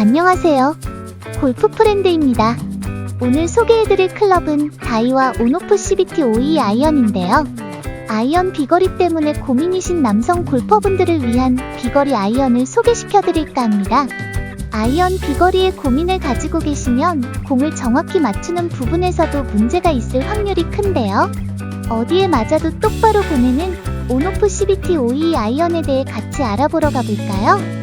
안녕하세요. 골프 프렌드입니다. 오늘 소개해드릴 클럽은 다이와 온오프 CBT 52 아이언인데요. 아이언 비거리 때문에 고민이신 남성 골퍼분들을 위한 비거리 아이언을 소개시켜드릴까 합니다. 아이언 비거리에 고민을 가지고 계시면 공을 정확히 맞추는 부분에서도 문제가 있을 확률이 큰데요. 어디에 맞아도 똑바로 보내는 온오프 CBT 52 아이언에 대해 같이 알아보러 가볼까요?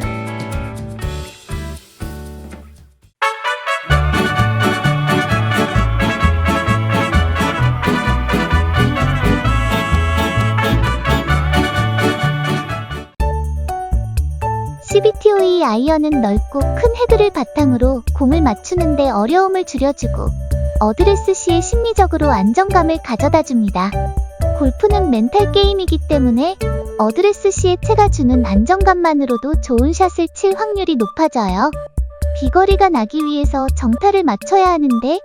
CBTOE 아이언은 넓고 큰 헤드를 바탕으로 공을 맞추는데 어려움을 줄여주고 어드레스 시에 심리적으로 안정감을 가져다 줍니다. 골프는 멘탈 게임이기 때문에 어드레스 시에 채가 주는 안정감만으로도 좋은 샷을 칠 확률이 높아져요. 비거리가 나기 위해서 정타를 맞춰야 하는데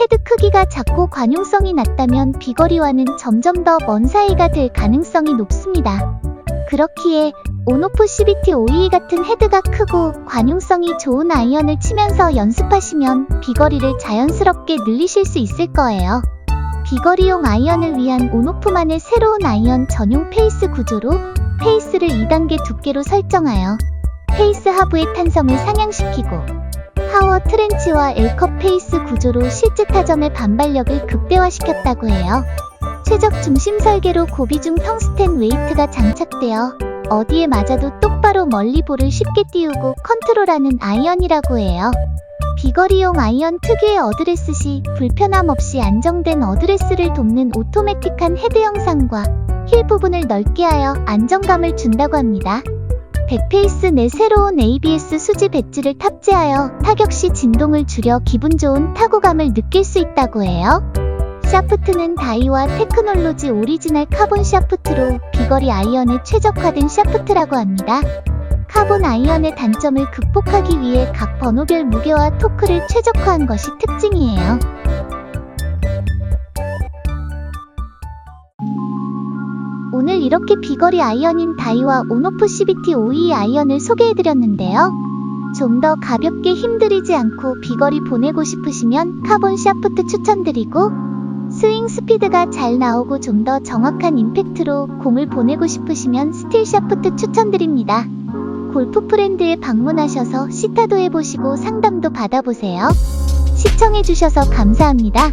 헤드 크기가 작고 관용성이 낮다면 비거리와는 점점 더 먼 사이가 될 가능성이 높습니다. 그렇기에 온오프 CBT 52 같은 헤드가 크고 관용성이 좋은 아이언을 치면서 연습하시면 비거리를 자연스럽게 늘리실 수 있을 거예요. 비거리용 아이언을 위한 온오프만의 새로운 아이언 전용 페이스 구조로 페이스를 2단계 두께로 설정하여 페이스 하부의 탄성을 상향시키고 파워 트렌치와 L컵 페이스 구조로 실제 타점의 반발력을 극대화시켰다고 해요. 최적 중심 설계로 고비중 텅스텐 웨이트가 장착되어 어디에 맞아도 똑바로 멀리 볼을 쉽게 띄우고 컨트롤하는 아이언이라고 해요. 비거리용 아이언 특유의 어드레스 시 불편함 없이 안정된 어드레스를 돕는 오토매틱한 헤드 형상과 힐 부분을 넓게 하여 안정감을 준다고 합니다. 백페이스 내 새로운 ABS 수지 배지를 탑재하여 타격 시 진동을 줄여 기분 좋은 타구감을 느낄 수 있다고 해요. 샤프트는 다이와 테크놀로지 오리지널 카본 샤프트로 비거리 아이언에 최적화된 샤프트라고 합니다. 카본 아이언의 단점을 극복하기 위해 각 번호별 무게와 토크를 최적화한 것이 특징이에요. 오늘 이렇게 비거리 아이언인 다이와 온오프 CBT 52 아이언을 소개해드렸는데요. 좀 더 가볍게 힘들이지 않고 비거리 보내고 싶으시면 카본 샤프트 추천드리고 스윙 스피드가 잘 나오고 좀 더 정확한 임팩트로 공을 보내고 싶으시면 스틸 샤프트 추천드립니다. 골프 프렌드에 방문하셔서 시타도 해보시고 상담도 받아보세요. 시청해주셔서 감사합니다.